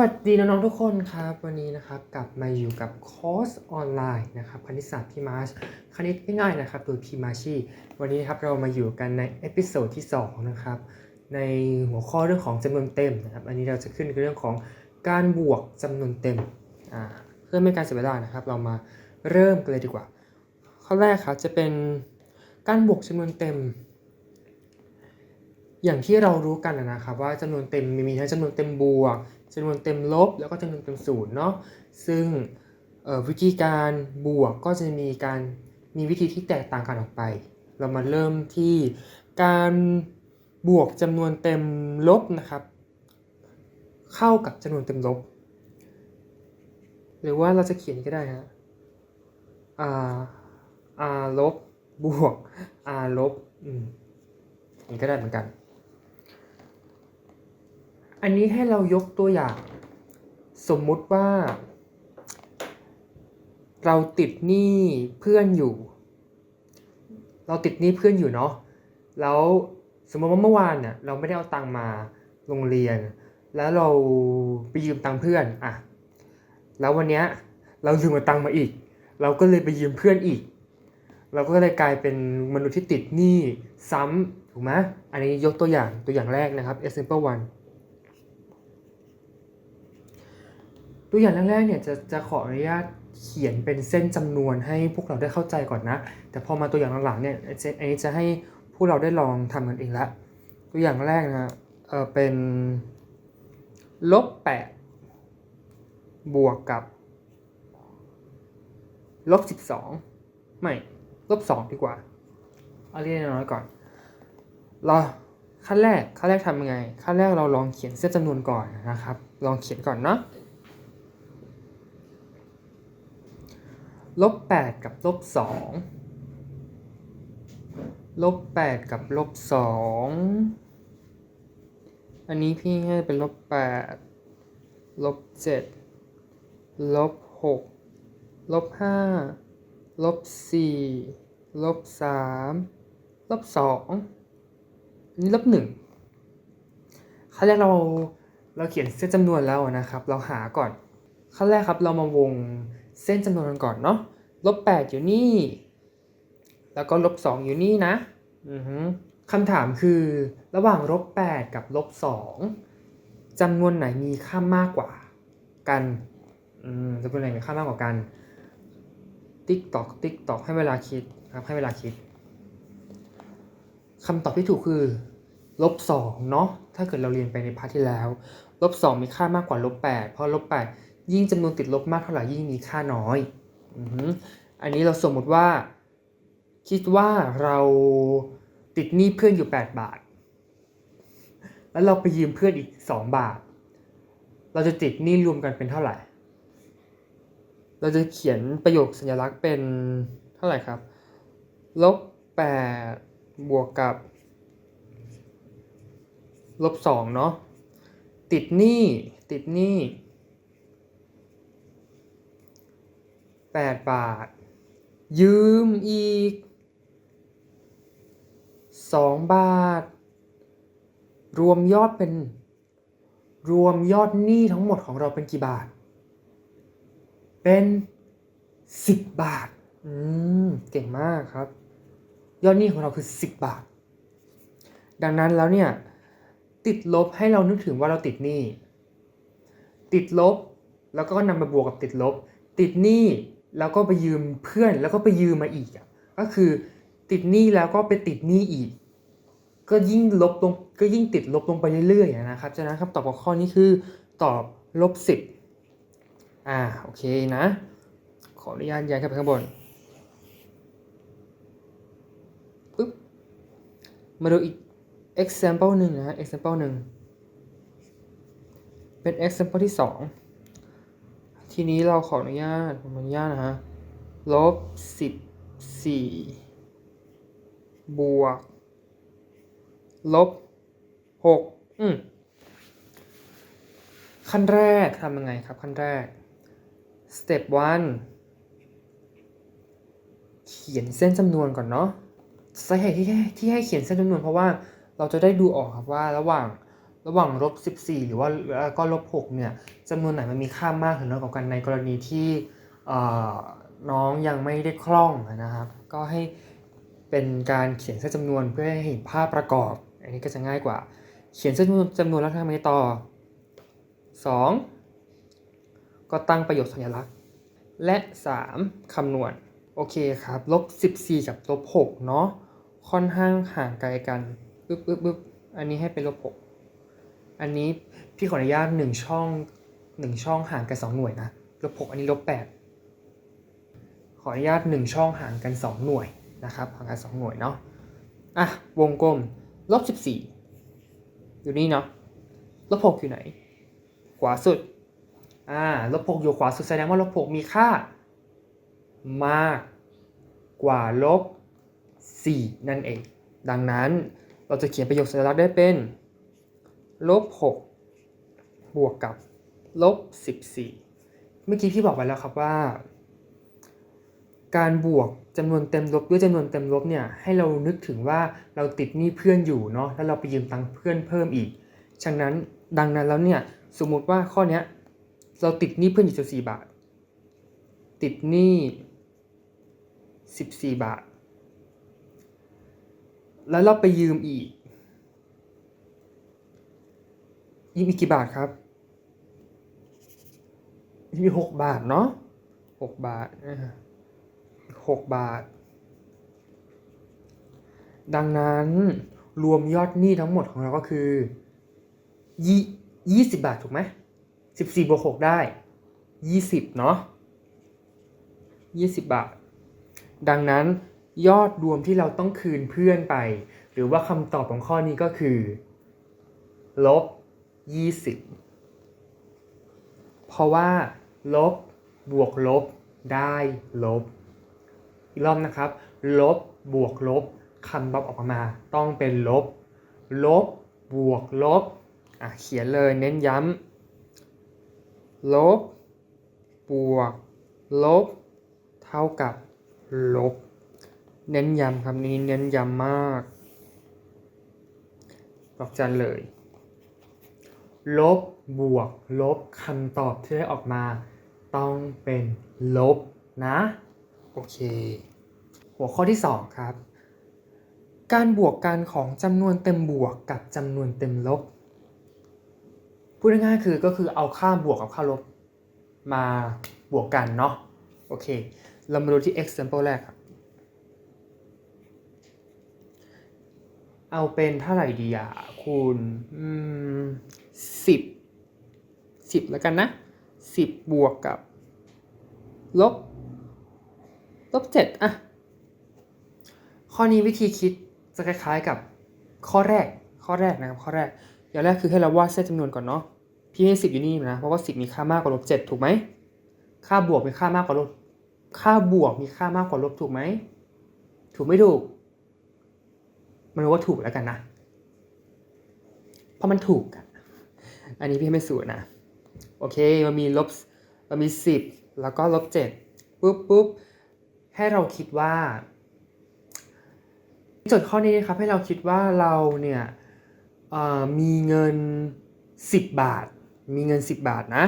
วัสดีน้องๆทุกคนครับ วันนี้นะครับกลับมาอยู่กับคอร์สออนไลน์นะครับคณิตศาสตร์พี่มาร์ชคณิตง่ายๆนะครับโดยพี่มาชีวันนี้ครับเรามาอยู่กันในเอพิโซดที่2นะครับในหัวข้อเรื่องของจำนวนเต็มนะครับอันนี้เราจะขึ้นเรื่องของการบวกจำนวนเต็มอ่าเพื่อไม่การเสียเวลานะครับ เรามาเริ่มกันเลยดีกว่า ข้อแรกครับจะเป็นการบวกจำนวนเต็มอย่างที่เรารู้กันนะครับว่าจำนวนเต็มมีทั้งจำนวนเต็มบวก จำนวนเต็มลบแล้วก็จำนวนเต็มศูนย์เนาะซึ่งวิธีการบวกก็จะมีการมีวิธีที่แตกต่างกันออกไป เรามาเริ่มที่การบวกจำนวนเต็มลบนะครับ เข้ากับจำนวนเต็มลบ หรือว่าเราจะเขียนก็ได้ฮะ r r ลบบวก r ลบอืมนี่ก็ได้เหมือนกัน อันนี้ให้เรายกตัวอย่าง สมมุติว่า เราติดหนี้เพื่อนอยู่ เราติดหนี้เพื่อนอยู่เนาะแล้วสมมติว่าเมื่อวานเนี่ยเราไม่ได้เอาตังค์มาโรงเรียน แล้วเราไปยืมตังค์เพื่อนอะแล้ววันเนี้ยเรายืมตังค์มาอีก เราก็เลยไปยืมเพื่อนอีก เราก็เลยกลายเป็นมนุษย์ที่ติดหนี้ซ้ำถูกไหมอันนี้ยกตัวอย่างตัวอย่างแรกนะครับ example one ตัวอย่างแรกๆเนี่ยจะจะขออนุญาตเขียนเป็นเส้นจำนวนให้พวกเราได้เข้าใจก่อนนะ แต่พอมาตัวอย่างหลังๆเนี่ยอันนี้จะให้พวกเราได้ลองทำกันเองละ ตัวอย่างแรกนะเออเป็นลบแปดบวกกับลบสิบสองไม่ลบสองดีกว่าเอาเรียกน้อยๆก่อนเราขั้นแรกขั้นแรกทำยังไงขั้นแรกเราลองเขียนเส้นจำนวนก่อนนะครับ ลองเขียนก่อนเนาะ ลบแปดกับลบสองลบแปดกับลบสองอันนี้พี่ให้เป็นลบแปดลบเจ็ดลบหกลบห้าลบสี่ลบสามลบสองอันนี้ลบหนึ่งขั้นแรกเราเราเขียนเส้นจำนวนแล้วนะครับ เราหาก่อนขั้นแรกครับเรามาวง เส้นจำนวนกันก่อนเนาะลบแปดอยู่นี่ แล้วก็ลบสองอยู่นี่นะคำถามคือระหว่างลบแปดกับลบสองจำนวนไหนมีค่ามากกว่ากันจำนวนไหนมีค่ามากกว่ากัน ติ๊กตอกติ๊กตอกให้เวลาคิดครับให้เวลาคิดคำตอบที่ถูกคือลบสองเนาะถ้าเกิดเราเรียนไปในพาร์ทที่แล้วลบสองมีค่ามากกว่าลบแปดเพราะลบแปด ยิ่งจำนวนติดลบมากเท่าไหร่ยิ่งมีค่าน้อยอันนี้เราสมมติว่า คิดว่าเราติดหนี้เพื่อนอยู่ 8 บาท แล้วเราไปยืมเพื่อนอีก 2 บาท เราจะติดหนี้รวมกันเป็นเท่าไหร่ เราจะเขียนประโยคสัญลักษณ์เป็นเท่าไหร่ครับ ลบ 8 บวกกับ ลบ 2 เนาะ ติดหนี้ ติดหนี้ แปดบาท ยืมอีกสองบาท รวมยอดเป็น รวมยอดหนี้ทั้งหมดของเราเป็นกี่บาท เป็นสิบบาท อืม เก่งมากครับ ยอดหนี้ของเราคือสิบบาท ดังนั้นแล้วเนี่ย ติดลบให้เรานึกถึงว่าเราติดหนี้ ติดลบแล้วก็นำมาบวกกับติดลบ ติดหนี้ แล้วก็ไปยืมเพื่อนแล้วก็ไปยืมมาอีกอะก็คือติดหนี้แล้วก็ไปติดหนี้อีก ก็ยิ่งลบลงก็ยิ่งติดลบลงไปเรื่อยๆนะครับฉะนั้นคำตอบของข้อนี้คือตอบลบสิบอ่าโอเคนะ ขออนุญาตย้ายขึ้นไปข้างบนปึ๊บมาดูอีก example หนึ่งนะฮะ example หนึ่งเป็น example ที่สอง ทีนี้เราขออนุญาตผมอนุญาตนะฮะลบสิบสี่บวก ลบหกอืมขั้นแรกทำยังไงครับขั้นแรก step one เขียนเส้นจำนวนก่อนเนาะสาเหตุที่ให้ที่ให้เขียนเส้นจำนวนเพราะว่าเราจะได้ดูออกครับว่าระหว่าง ระหว่างลบ14 หรือว่าแล้วก็ลบ6เนี่ยจำนวนไหนมันมีค่ามากหรือน้อยกว่ากันในกรณีที่น้องยังไม่ได้คล่องนะครับ ก็ให้เป็นการเขียนเส้นจำนวนเพื่อให้เห็นภาพประกอบ อันนี้ก็จะง่ายกว่า เขียนเส้นจำนวนจำนวนแล้วทำไงต่อ 2 ก็ตั้งประโยคสัญลักษณ์ และ 3คำนวณ โอเคครับลบ14 กับลบ6เนาะค่อนข้างห่างไกลกันปึ๊บปึ๊บปึ๊บอันนี้ให้เป็นลบ6 อันนี้พี่ขออนุญาต1ช่อง1ช่องห่างกัน2หน่วยนะลบ6อันนี้ลบ8ขออนุญาต1ช่องห่างกัน2หน่วยนะครับห่างกัน2หน่วยเนาะอะวงกลมลบ14อยู่นี่เนาะลบ6อยู่ไหน ขวาสุดอ่าลบ6อยู่ขวาสุดแสดงว่าลบ6มีค่า มากกว่าลบ4นั่นเอง ดังนั้นเราจะเขียนประโยคสัญลักษณ์ได้เป็น ลบ6บวกกับลบ14เมื่อกี้พี่บอกไปแล้วครับว่า การบวกจำนวนเต็มลบด้วยจำนวนเต็มลบเนี่ยให้เรานึกถึงว่าเราติดหนี้เพื่อนอยู่เนาะแล้วเราไปยืมตังค์เพื่อนเพิ่มอีกฉะนั้นดังนั้นแล้วเนี่ยสมมุติว่าข้อเนี้ยเราติดหนี้เพื่อนอยู่14บาท ติดหนี้14บาท แล้วเราไปยืมอีก ยืมอีกกี่บาทครับยืมอีกหกบาทเนาะหกบาทหกบาท ดังนั้นรวมยอดหนี้ทั้งหมดของเราก็คือยี่ยี่สิบบาทถูกไหมสิบสี่บวกหกได้ยี่สิบเนาะยี่สิบบาท ดังนั้นยอดรวมที่เราต้องคืนเพื่อนไป หรือว่าคำตอบของข้อนี้ก็คือ ลบ 20 เพราะว่า ลบบวกลบได้ลบ อีกรอบนะครับ ลบบวกลบคำตอบออกมา ต้องเป็นลบ ลบบวกลบอะเขียนเลยเน้นย้ำลบบวกลบ เท่ากับลบ เน้นย้ำคำนี้เน้นย้ำมากดอกจันเลย ลบบวกลบคำตอบที่ได้ออกมา ต้องเป็นลบนะ โอเค หัวข้อที่ 2 ครับ การบวกกันของจำนวนเต็มบวกกับจำนวนเต็มลบ พูดง่ายๆคือก็คือเอาค่าบวกกับค่าลบมาบวกกันเนาะ โอเค เรามาดูที่ example แรกครับ เอาเป็นเท่าไหร่ดีอะ คูณ อืม สิบสิบแล้วกันนะสิบบวกกับ ลบ ลบเจ็ดอะ ข้อนี้วิธีคิดจะคล้ายๆกับข้อแรก ข้อแรกนะครับ ข้อแรก อย่างแรกคือให้เราวาดเส้นจำนวนก่อนเนาะ พี่ให้สิบอยู่นี่นะ เพราะว่าสิบมีค่ามากกว่าลบเจ็ดถูกไหม ค่าบวกมีค่ามากกว่าลบ ค่าบวกมีค่ามากกว่าลบถูกไหม ถูกไม่ถูก มันรู้ว่าถูกแล้วกันนะเพราะมันถูกกัน อันนี้พี่ให้ไม่สูตรนะ โอเค มันมีลบ มันมีสิบแล้วก็ลบเจ็ดปุ๊บปุ๊บให้เราคิดว่าโจทย์ข้อนี้นะครับให้เราคิดว่าเราเนี่ยมีเงิน 10 บาท มีเงิน 10 บาทนะ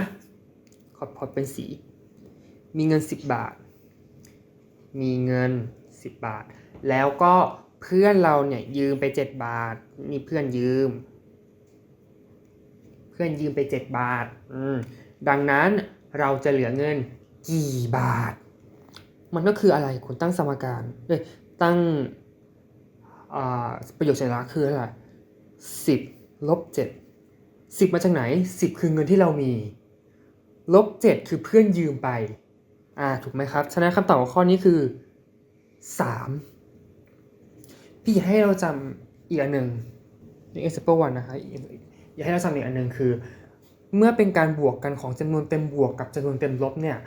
ขอพอเป็นสี มีเงิน 10 บาท มีเงิน 10 บาท แล้วก็เพื่อนเราเนี่ยยืมไป 7 บาทนี่เพื่อนยืม เพื่อนยืมไป 7 บาทอืมดังนั้นเราจะเหลือเงินกี่บาท มันก็คืออะไรคุณตั้งสมการเอ้ยตั้งอ่าประโยคสัญลักษณ์คืออะไรสิบลบเจ็ดสิบมาจากไหนสิบคือเงินที่เรามี ลบเจ็ดคือเพื่อนยืมไป อ่า ถูกไหมครับ ฉะนั้นคำตอบของข้อนี้คือสามพี่อยากให้เราจำอีกอันหนึ่งใน example one นะคะ อยากให้เราจำอีกอันหนึ่งคือ เมื่อเป็นการบวกกันของจำนวนเต็มบวกกับจำนวนเต็มลบเนี่ย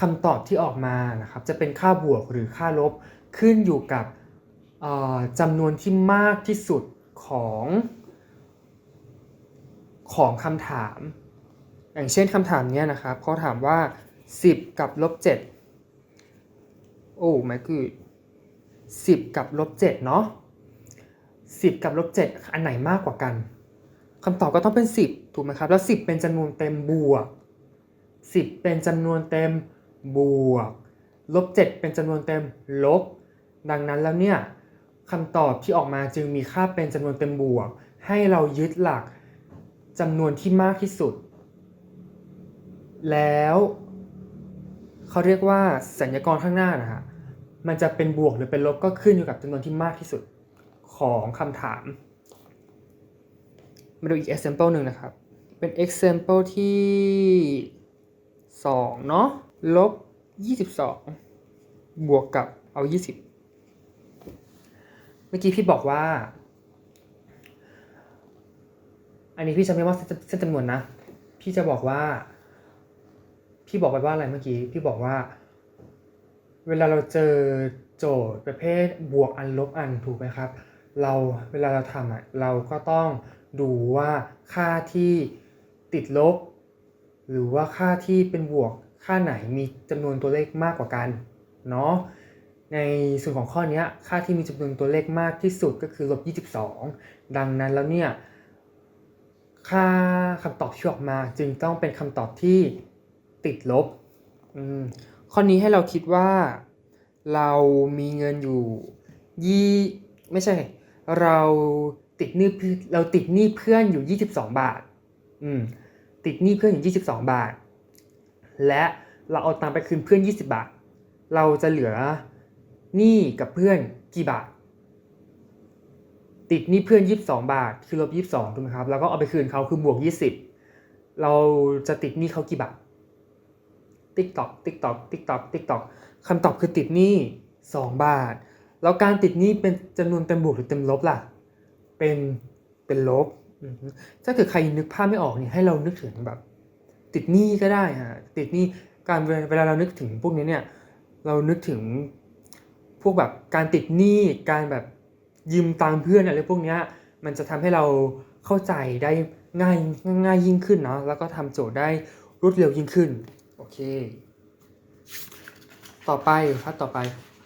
คำตอบที่ออกมานะครับจะเป็นค่าบวกหรือค่าลบขึ้นอยู่กับจำนวนที่มากที่สุดของของคำถาม อย่างเช่นคำถามนี้นะครับเขาถามว่า 10 กับลบ7โอ้ไม่คือ10 กับลบ7เนาะ10 กับลบ7อันไหนมากกว่ากัน คำตอบก็ต้องเป็น 10 ถูกไหมครับ แล้ว 10 เป็นจำนวนเต็มบวก 10 เป็นจำนวนเต็มบวกลบ7เป็นจำนวนเต็มลบ ดังนั้นแล้วเนี่ยคำตอบที่ออกมาจึงมีค่าเป็นจำนวนเต็มบวก ให้เรายึดหลักจำนวนที่มากที่สุด แล้วเขาเรียกว่าสัญญากรข้างหน้านะฮะมันจะเป็นบวกหรือเป็นลบก็ขึ้นอยู่กับจำนวนที่มากที่สุดของคำถาม มาดูอีก example หนึ่งนะครับ เป็น example ที่ 2 เนาะลบ 22 บวกกับเอา 20 เมื่อกี้พี่บอกว่า อันนี้พี่จะไม่ว่าเส้นเส้นจำนวนนะ พี่จะบอกว่า พี่บอกไปว่าอะไรเมื่อกี้ พี่บอกว่า เวลาเราเจอโจทย์ประเภทบวกอันลบอันถูกไหมครับ เราเวลาเราทำอะเราก็ต้อง ดูว่าค่าที่ติดลบ หรือว่าค่าที่เป็นบวกค่าไหนมีจำนวนตัวเลขมากกว่ากันเนาะในส่วนของข้อนี้ค่าที่มีจำนวนตัวเลขมากที่สุดก็คือลบ22 ดังนั้นแล้วเนี่ยค่าคำตอบที่ออกมาจึงต้องเป็นคำตอบที่ติดลบข้อนี้ให้เราคิดว่า เรามีเงินอยู่ยี่ไม่ใช่ เรา ติดหนี้เพื่อนเราติดหนี้เพื่อนอยู่ 22 บาท อืม ติดหนี้เพื่อนอยู่ 22 บาท และเราเอาตังไปคืนเพื่อน 20 บาท เราจะเหลือหนี้กับเพื่อนกี่บาท ติดหนี้เพื่อน 22 บาท คือลบ 22ถูกไหมครับ แล้วก็เอาไปคืนเขาคือบวก 20 เราจะติดหนี้เขากี่บาท ติ๊กตอก ติ๊กตอก ติ๊กตอก ติ๊กตอกคำตอบคือติดหนี้ 2 บาท แล้วการติดหนี้เป็นจำนวนเต็มบวกหรือเต็มลบล่ะ เป็นเป็นลบ ถ้าเกิดใครนึกภาพไม่ออกเนี่ยให้เรานึกถึงแบบ ติดหนี้ก็ได้ฮะติดหนี้การเวลาเรานึกถึงพวกนี้เนี่ยเรานึกถึงพวกแบบการติดหนี้การแบบยืมตังเพื่อนอะไรพวกเนี้ยมันจะทำให้เราเข้าใจได้ง่ายง่ายยิ่งขึ้นเนาะแล้วก็ทำโจทย์ได้รวดเร็วยิ่งขึ้นโอเค ต่อไปครับต่อไป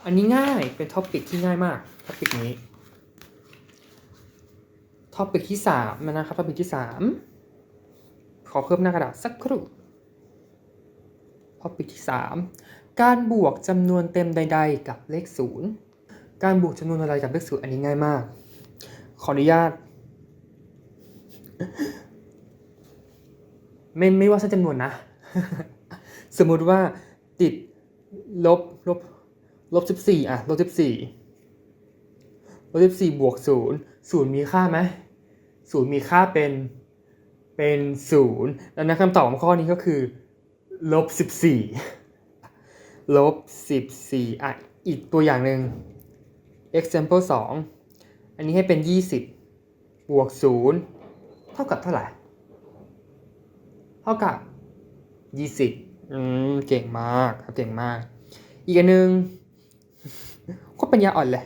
อันนี้ง่ายเป็นท็อปิกที่ง่ายมากท็อปิกนี้ ท็อปิกที่สามนะครับท็อปิกที่สามขอเพิ่มหน้ากระดาษสักครู่ท็อปิกที่สามการบวกจำนวนเต็มใด ๆ กับเลขศูนย์การบวกจำนวนอะไรกับเลขศูนย์อันนี้ง่ายมาก ขออนุญาตไม่ไม่ว่าเส้นจำนวนนะ สมมุติว่าติดลบลบลบสิบสี่อะลบสิบสี่ลบสิบสี่บวกศูนย์ ศูนย์มีค่าไหมศูนย์มีค่าเป็นเป็นศูนย์ดังนั้นคำตอบของข้อนี้ก็คือลบสิบสี่ลบสิบสี่อะอีกตัวอย่างหนึ่ง example สองอันนี้ให้เป็นยี่สิบบวกศูนย์เท่ากับเท่าไหร่ เท่ากับยี่สิบอืมเก่งมากครับเก่งมาก อีกอันหนึ่งก็ปัญญาอ่อนเลย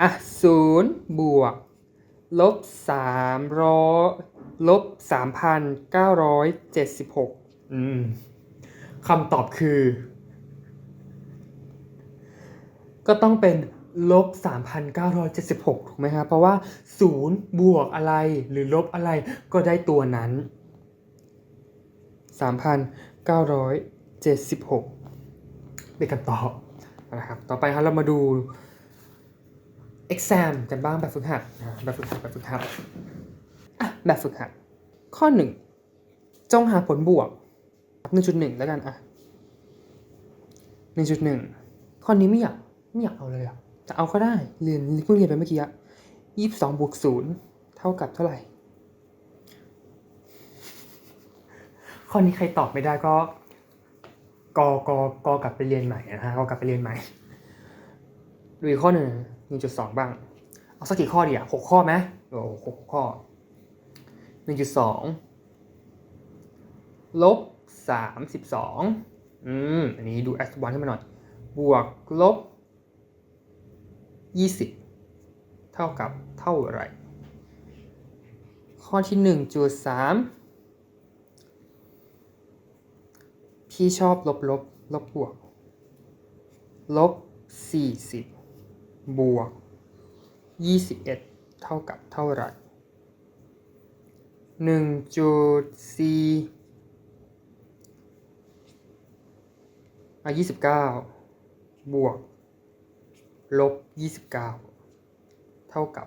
อะศูนย์บวกลบสามร้อยลบสามพันเก้าร้อยเจ็ดสิบหกอืมคำตอบคือ ก็ต้องเป็นลบ3,976 ถูกไหมครับ เพราะว่า 0 บวกอะไรหรือลบอะไรก็ได้ตัวนั้น 3,976 เป็นคำตอบนะครับ ต่อไปครับเรามาดู exam กันบ้างแบบฝึกหัดนะแบบฝึกหัดแบบฝึกหัดอะแบบฝึกหัด ข้อ 1 จงหาผลบวก 1.1 แล้วกันอะ 1.1 ข้อนี้ไม่อยากไม่อยากเอาเลยอะแต่เอาก็ได้เรียนเพิ่งเรียนไปเมื่อกี้อะยี่สิบสองบวกศูนย์เท่ากับเท่าไหร่ ข้อนี้ใครตอบไม่ได้ก็กอกอกอกลับไปเรียนใหม่นะฮะกอกลับไปเรียนใหม่ดูอีกข้อหนึ่ง หนึ่งจุดสองบ้าง เอาสักกี่ข้อดีอะหกข้อไหมโอ้หกข้อหนึ่งจุดสองลบสามสิบสองอืม อันนี้ดูแอสวันขึ้นมาหน่อย บวกลบ 20 เท่ากับเท่าไหร่ ข้อที่1จุด3พี่ชอบลบลบลบบวก ลบ 40 บวก 21 เท่ากับเท่าไหร่หนึ่งจุดสี่อะยี่สิบเก้าบวก ลบยี่สิบเก้าเท่ากับ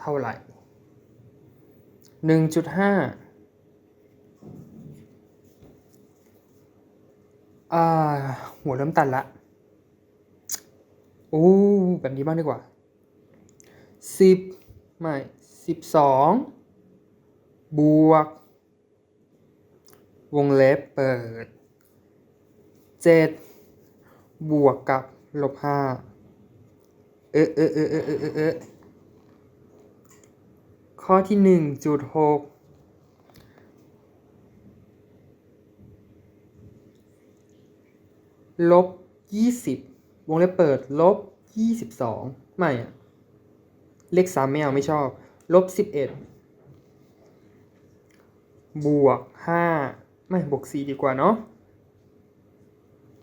เท่าไหร่หนึ่งจุดห้าอ่าหัวเริ่มตันละ โอ้แบบนี้บ้างดีกว่าสิบไม่สิบสองบวก วงเล็บเปิดเจ็ดบวกกับลบห้าเออเออเออเออเออเออข้อที่หนึ่งจุดหกลบยี่สิบ วงเล็บเปิดลบยี่สิบสองไม่อะเลขสามไม่เอาไม่ชอบ ลบสิบเอ็ดบวกห้าไม่บวกสี่ดีกว่าเนาะ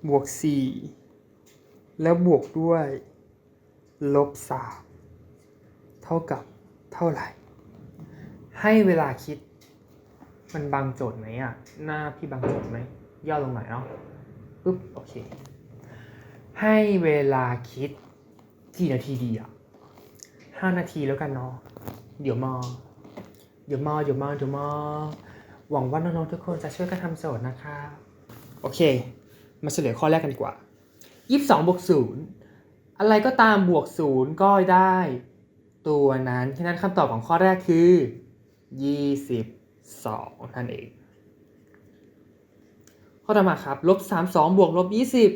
บวกสี่แล้วบวกด้วย ลบสามเท่ากับเท่าไหร่ ให้เวลาคิด มันบังโจทย์ไหมอะ หน้าพี่บังโจทย์ไหมย่อลงหน่อยเนาะปุ๊บโอเค ให้เวลาคิดกี่นาทีดีอะห้านาทีแล้วกันเนาะเดี๋ยวมาเดี๋ยวมาเดี๋ยวมาเดี๋ยวมาหวังว่าน้องๆทุกคนจะช่วยกันทำโจทย์นะคะ โอเค มาเฉลยข้อแรกกันดีกว่ายี่สิบสองบวกศูนย์อะไรก็ตามบวกศูนย์ก็ได้ ตัวนั้นฉะนั้นคำตอบของข้อแรกคือยี่สิบสองนั่นเอง ข้อต่อมาครับลบสามสองบวกลบยี่สิบ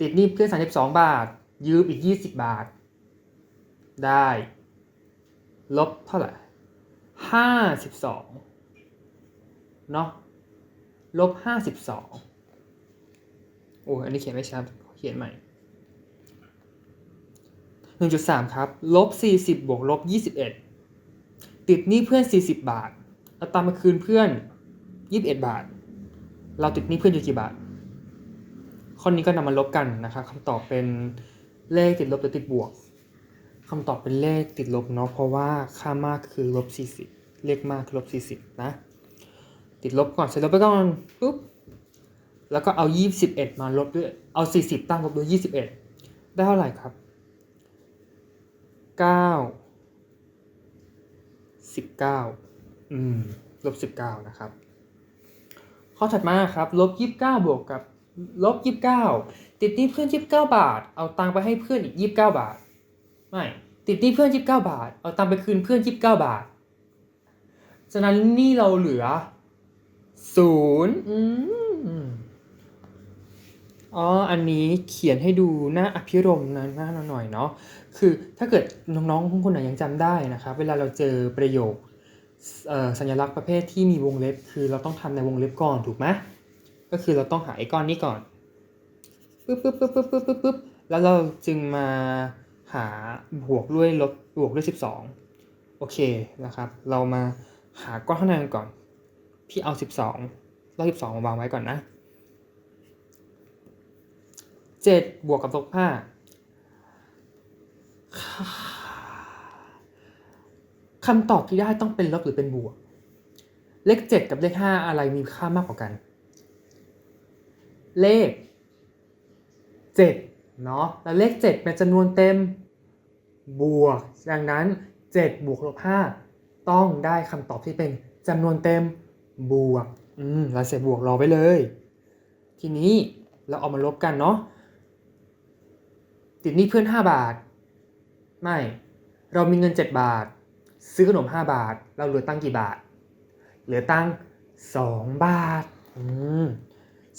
ติดหนี้เพื่อนสามสิบสองบาท ยืมอีกยี่สิบบาท ได้ ลบเท่าไหร่ห้าสิบสองเนาะลบห้าสิบสองโอ้อันนี้เขียนไม่ชัดเขียนใหม่หนึ่งจุดสามครับ ลบสี่สิบบวกลบยี่สิบเอ็ดติดหนี้เพื่อนสี่สิบบาทเราตามมาคืนเพื่อนยี่สิบเอ็ดบาท เราติดหนี้เพื่อนอยู่กี่บาท ข้อนี้ก็นำมาลบกันนะครับคำตอบเป็นเลขติดลบหรือติดบวกคำตอบเป็นเลขติดลบเนาะเพราะว่าค่ามากคือลบสี่สิบเลขมากคือลบสี่สิบนะติดลบก่อนเสร็จลบไปก่อนปุ๊บแล้วก็เอายี่สิบเอ็ดมาลบด้วยเอาสี่สิบตั้งลบด้วยยี่สิบเอ็ดได้เท่าไหร่ครับเก้าสิบเก้าอืมลบสิบเก้านะครับ ข้อถัดมาครับลบยี่สิบเก้าบวกกับ ลบยี่สิบเก้าติดหนี้เพื่อนยี่สิบเก้าบาท เอาตังค์ไปให้เพื่อนอีกยี่สิบเก้าบาท ไม่ ติดหนี้เพื่อนยี่สิบเก้าบาท เอาตังค์ไปคืนเพื่อนยี่สิบเก้าบาท ฉะนั้นหนี่เราเหลือศูนย์อืมอ๋อ อันนี้เขียนให้ดูหน้าอภิรมย์นะหน้าหน่อยเนาะ คือถ้าเกิดน้องๆคนไหนยังจำได้นะครับ เวลาเราเจอประโยคเอ่อสัญลักษณ์ประเภทที่มีวงเล็บ คือเราต้องทำในวงเล็บก่อนถูกไหม ก็คือเราต้องหาไอ้ก้อนนี้ก่อนปึ๊บปึ๊บปึ๊บปึ๊บปึ๊บปึ๊บปึ๊บแล้วเราจึงมาหาบวกด้วยลบบวกด้วยสิบสองโอเคนะครับ เรามาหาก้อนข้างในกันก่อน พี่เอาสิบสองเราสิบสองมาวางไว้ก่อนนะเจ็ดบวกกับลบห้าคำตอบที่ได้ต้องเป็นลบหรือเป็นบวก เลขเจ็ดกับเลขห้าอะไรมีค่ามากกว่ากัน เลขเจ็ดเนาะแล้วเลขเจ็ดเป็นจำนวนเต็มบวก ดังนั้นเจ็ดบวกลบห้าต้องได้คำตอบที่เป็นจำนวนเต็มบวก อืมเราเสียบวกรอไว้เลย ทีนี้เราเอามาลบกันเนาะติดหนี้เพื่อน 5 บาท ไม่ เรามีเงิน 7 บาท ซื้อขนม 5 บาท เราเหลือตังกี่บาท เหลือตัง2บาท อืม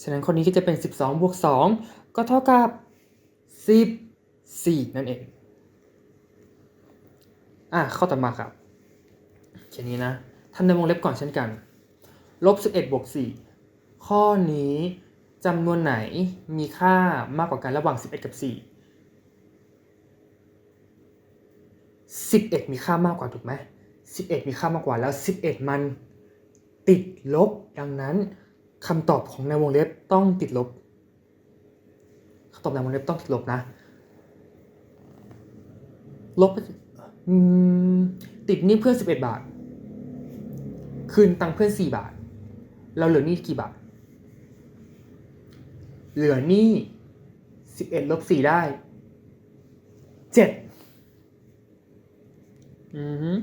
ฉะนั้นคนนี้ก็จะเป็น 12 บวก 2 ก็เท่ากับ 14 นั่นเอง อะ ข้อต่อมาครับแค่นี้นะทำในวงเล็บก่อนเช่นกัน ลบ 11 บวก 4 ข้อนี้จำนวนไหนมีค่ามากกว่ากันระหว่าง 11 กับ 4 11 มีค่ามากกว่าถูกไหม11 มีค่ามากกว่าแล้ว 11 มันติดลบดังนั้น คำตอบของในวงเล็บต้องติดลบคำตอบในวงเล็บต้องติดลบนะ ลบติดนี้เพื่อน11บาท คืนตังเพื่อนสี่บาท เราเหลือนี้กี่บาท เหลือนี้สิบเอ็ดลบสี่ได้เจ็ดอือ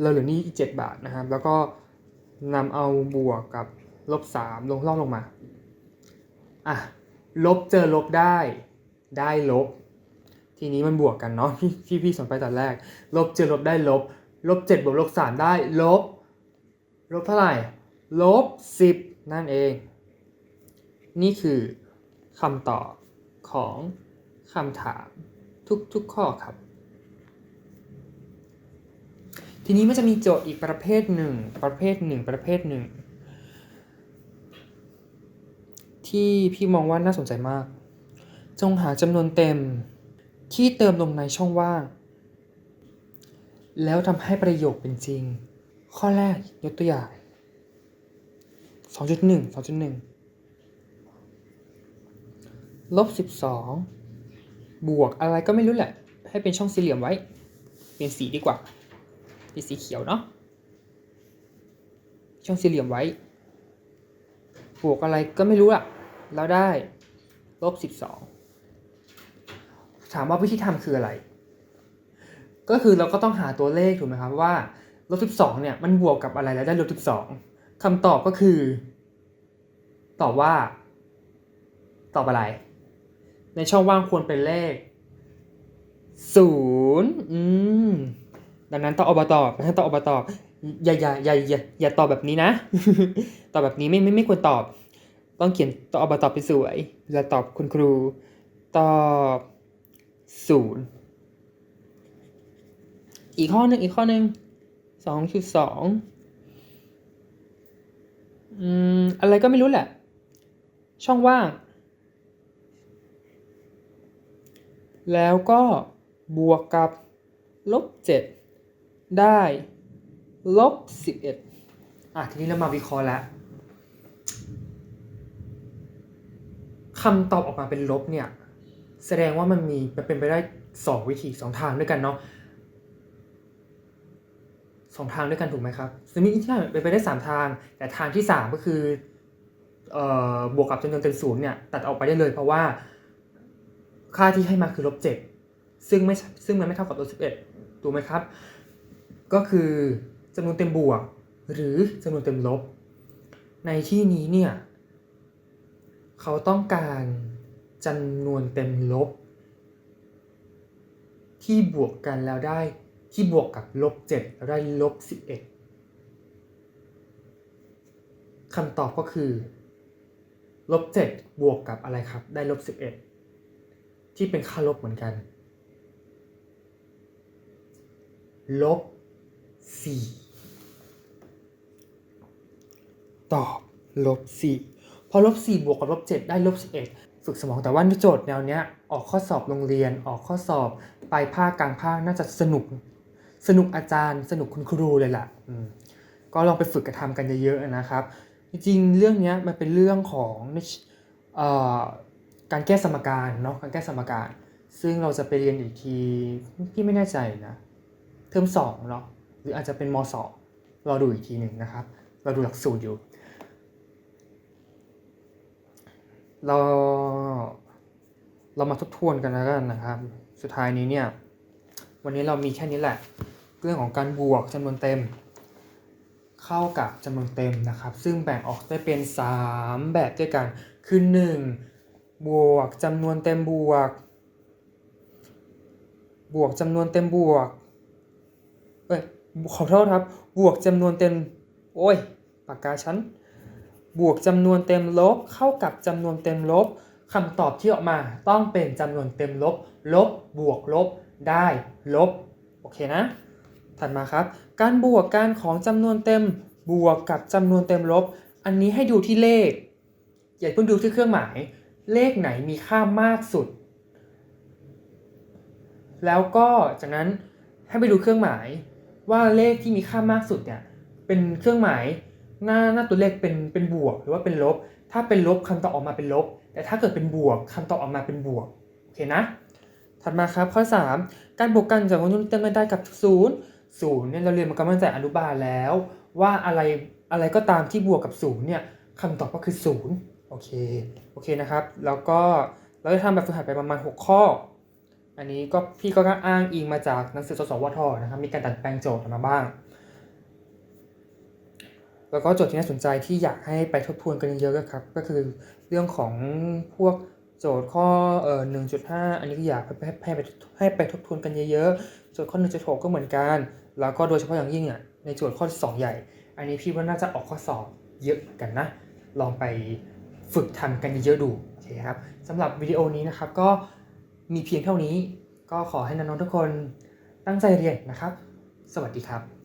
เราเหลือนี้อีกเจ็ดบาทนะครับ แล้วก็นำเอาบวกกับ ลบสามลงล่องลงมา อะ ลบเจอลบได้ ได้ลบ ทีนี้มันบวกกันเนาะที่ที่พี่สอนไปตอนแรก ลบเจอลบได้ลบ ลบเจ็ดบวกลบสามได้ ลบ ลบเท่าไหร่ ลบสิบนั่นเอง นี่คือคำตอบของคำถามทุกๆข้อครับ ทีนี้มันจะมีโจทย์อีกประเภทหนึ่ง ประเภทหนึ่งประเภทหนึ่ง ที่พี่มองว่าน่าสนใจมาก จงหาจำนวนเต็ม ที่เติมลงในช่องว่าง แล้วทำให้ประโยคเป็นจริง ข้อแรกยกตัวอย่าง 2.1 2.1ลบ12 บวกอะไรก็ไม่รู้แหละ ให้เป็นช่องสี่เหลี่ยมไว้ เปลี่ยนสีดีกว่าเป็นสีเขียวเนาะช่องสี่เหลี่ยมไว้ บวกอะไรก็ไม่รู้อะ แล้วได้ลบ12 ถามว่าวิธีทำคืออะไร ก็คือเราก็ต้องหาตัวเลขถูกไหมครับว่าลบ12เนี่ยมันบวกกับอะไรแล้วได้ลบ12คำตอบก็คือ ตอบว่า ตอบอะไร ในช่องว่างควรเป็นเลข0อืม ดังนั้นต้องอบตอบนั้นต้องอบตอบอย่าอย่าอย่าอย่าอย่าตอบแบบนี้นะ ตอบแบบนี้ไม่ไม่ไม่ควรตอบ ต้องเขียนตองอบตอบเป็นสวยเวลาตอบคุณครู ตอบศูนย์อีกข้อหนึ่งอีกข้อหนึ่งสองจุดสองอืมอะไรก็ไม่รู้แหละ ช่องว่าง แล้วก็บวกกับลบเจ็ดได้ลบสิบเอ็ดอะทีนี้เรามาวิเคราะห์แล้ว คำตอบออกมาเป็นลบเนี่ยแสดงว่ามันมีมันเป็นไปได้สองวิธีสองทางด้วยกันเนาะสองทางด้วยกันถูกไหมครับซึ่งมีที่เป็นไปได้สามทาง แต่ทางที่สามก็คือเอ่อบวกกับจำนวนเต็มศูนย์เนี่ยตัดออกไปได้เลยเพราะว่าค่าที่ให้มาคือลบเจ็ดซึ่งไม่ซึ่งมันไม่เท่ากับลบสิบเอ็ดถูกไหมครับ ก็คือจำนวนเต็มบวก หรือจำนวนเต็มลบ ในที่นี้เนี่ย เขาต้องการจำนวนเต็มลบ ที่บวกกันแล้วได้ที่บวกกับลบ7แล้วได้ลบ11คำตอบก็คือลบ7บวกกับอะไรครับ ได้ลบ11 ที่เป็นค่าลบเหมือนกันลบ4ตอบลบ4 พอลบ4บวกกับลบ7ได้ลบ11 ฝึกสมองแต่ว่าโจทย์แนวเนี้ยออกข้อสอบโรงเรียน ออกข้อสอบปลายภาคกลางภาคน่าจะสนุก สนุกอาจารย์ สนุกคุณครูเลยล่ะก็ลองไปฝึกกระทำกันเยอะๆนะครับ จริงๆเรื่องเนี้ยมันเป็นเรื่องของออการแก้สมการเนาะการแก้สมการ ซึ่งเราจะไปเรียนอีกทีพี่ไม่แน่ใจนะ เทอมสองเนาะหรืออาจจะเป็นมสองรอดูอีกทีหนึ่งนะครับ เราดูหลักสูตรอยู่ เราเรามาทบทวนกันแล้วกันนะครับ สุดท้ายนี้เนี่ย วันนี้เรามีแค่นี้แหละ เรื่องของการบวกจำนวนเต็ม เข้ากับจำนวนเต็มนะครับ ซึ่งแบ่งออกได้เป็น 3 แบบด้วยกัน คือ 1. บวกจำนวนเต็มบวก บวกจำนวนเต็มบวก เอ้ย ขอโทษครับ บวกจำนวนเต็ม โอ้ย ปากกาฉัน บวกจำนวนเต็มลบเข้ากับจำนวนเต็มลบคำตอบที่ออกมาต้องเป็นจำนวนเต็มลบ ลบบวกลบได้ลบโอเคนะ ถัดมาครับ การบวกกันของจำนวนเต็มบวกกับจำนวนเต็มลบ อันนี้ให้ดูที่เลข อย่าเพิ่งดูที่เครื่องหมาย เลขไหนมีค่ามากสุด แล้วก็จากนั้นให้ไปดูเครื่องหมายว่าเลขที่มีค่ามากสุดเนี่ยเป็นเครื่องหมาย หน้าหน้าตัวเลขเป็นเป็นบวกหรือว่าเป็นลบ ถ้าเป็นลบคำตอบออกมาเป็นลบ แต่ถ้าเกิดเป็นบวกคำตอบออกมาเป็นบวกโอเคนะ ถัดมาครับข้อ 3 การบวกกันจากจำนวนเต็มได้กับ0 0เนี่ยเราเรียนมากันมาตั้งแต่อนุบาลแล้ว ว่าอะไรอะไรก็ตามที่บวกกับศูนย์เนี่ยคำตอบก็คือศูนย์โอเคโอเคนะครับ แล้วก็เราจะทำแบบฝึกหัดไปประมาณ 6 ข้อ อันนี้ก็พี่ก็อ้างอิงมาจากหนังสือสสวทนะครับมีการดัดแปลงโจทย์มาบ้าง แล้วก็โจทย์ที่น่าสนใจที่อยากให้ไปทบทวนกันเยอะๆก็ครับ ก็คือเรื่องของพวกโจทย์ข้อเอ่อ1.5อันนี้ก็อยากให้ให้ใหไปให้ไปทบทวนกันเยอะๆ โจทย์ข้อ1.6ก็เหมือนกัน แล้วก็โดยเฉพาะอย่างยิ่งอะในโจทย์ข้อ2ใหญ่ อันนี้พี่ว่าน่าจะออกข้อสอบเยอะกันนะ ลองไปฝึกทำกันเยอะๆดูโอเคครับสำหรับวิดีโอนี้นะครับก็มีเพียงเท่านี้ ก็ขอให้น้องๆทุกคนตั้งใจเรียนนะครับ สวัสดีครับ